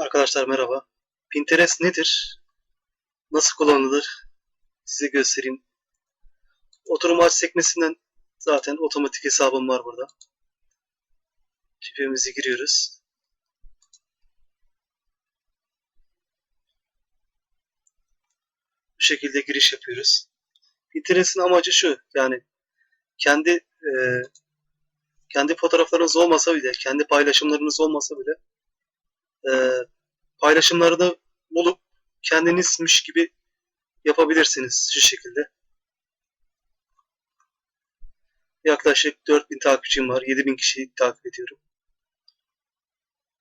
Arkadaşlar merhaba. Pinterest nedir? Nasıl kullanılır? Size göstereyim. Oturum aç sekmesinden zaten otomatik hesabım var burada. Şifremizi giriyoruz. Bu şekilde giriş yapıyoruz. Pinterest'in amacı şu. Yani kendi e, kendi fotoğraflarınız olmasa bile, kendi paylaşımlarınız olmasa bile e, paylaşımlarını bulup kendinizmiş gibi yapabilirsiniz şu şekilde. Yaklaşık 4000 takipçim var. 7000 kişiyi takip ediyorum.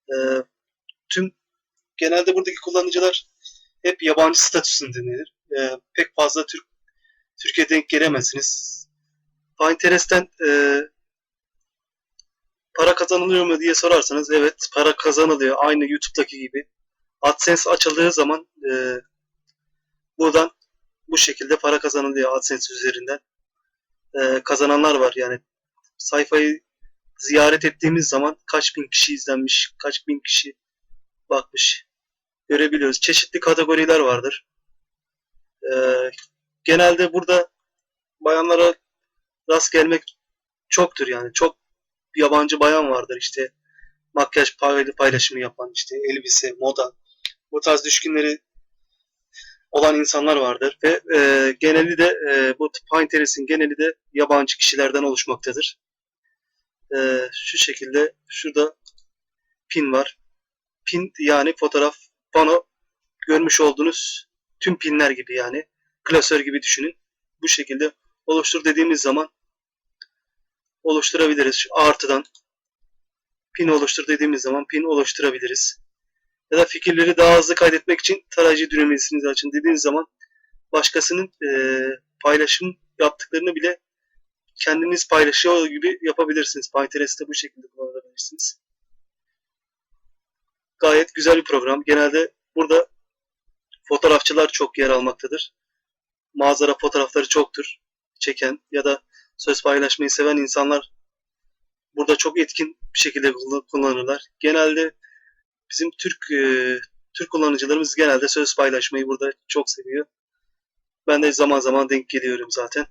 E, tüm genelde buradaki kullanıcılar hep yabancı statüsündedir. E, pek fazla Türk Türkiye denk gelemezsiniz. Pinterest'ten e, para kazanılıyor mu diye sorarsanız evet para kazanılıyor. Aynı YouTube'daki gibi. AdSense açıldığı zaman e, buradan bu şekilde para kazanılıyor AdSense üzerinden. E, kazananlar var yani. Sayfayı ziyaret ettiğimiz zaman kaç bin kişi izlenmiş, kaç bin kişi bakmış görebiliyoruz. Çeşitli kategoriler vardır. E, genelde burada bayanlara rast gelmek çoktur yani. Çok yabancı bayan vardır işte makyaj pay- paylaşımı yapan işte elbise, moda bu tarz düşkünleri olan insanlar vardır ve e, geneli de e, bu Pinterest'in geneli de yabancı kişilerden oluşmaktadır. E, şu şekilde şurada pin var. Pin yani fotoğraf, pano görmüş olduğunuz tüm pinler gibi yani klasör gibi düşünün. Bu şekilde oluştur dediğimiz zaman oluşturabiliriz. Şu artıdan pin oluştur dediğimiz zaman pin oluşturabiliriz. Ya da fikirleri daha hızlı kaydetmek için tarayıcı düğmesini açın dediğiniz zaman başkasının e, paylaşım yaptıklarını bile kendiniz paylaşıyor gibi yapabilirsiniz. Pinterest'te bu şekilde kullanabilirsiniz. Gayet güzel bir program. Genelde burada fotoğrafçılar çok yer almaktadır. Manzara fotoğrafları çoktur çeken ya da söz paylaşmayı seven insanlar burada çok etkin bir şekilde kullan- kullanırlar. Genelde bizim Türk e, Türk kullanıcılarımız genelde söz paylaşmayı burada çok seviyor. Ben de zaman zaman denk geliyorum zaten.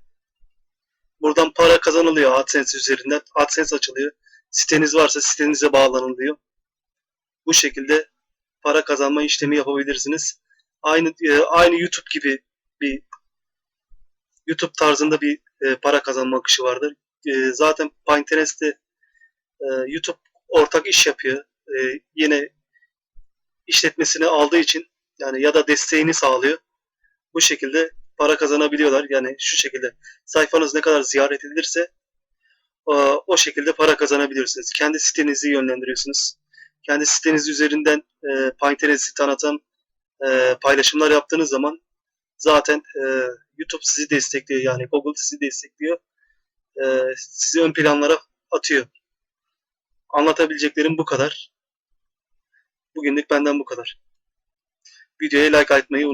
Buradan para kazanılıyor AdSense üzerinden. AdSense açılıyor. Siteniz varsa sitenize bağlanılıyor. Bu şekilde para kazanma işlemi yapabilirsiniz. Aynı e, aynı YouTube gibi bir YouTube tarzında bir e, para kazanma akışı vardır. E, zaten Pinterest'te e, YouTube ortak iş yapıyor. E, yine işletmesini aldığı için yani ya da desteğini sağlıyor. Bu şekilde para kazanabiliyorlar. Yani şu şekilde sayfanız ne kadar ziyaret edilirse o şekilde para kazanabilirsiniz. Kendi sitenizi yönlendiriyorsunuz. Kendi siteniz üzerinden Pinterest'i tanıtan paylaşımlar yaptığınız zaman zaten e, YouTube sizi destekliyor yani Google sizi destekliyor. E, sizi ön planlara atıyor. Anlatabileceklerim bu kadar. Bugünlük benden bu kadar. Videoya like atmayı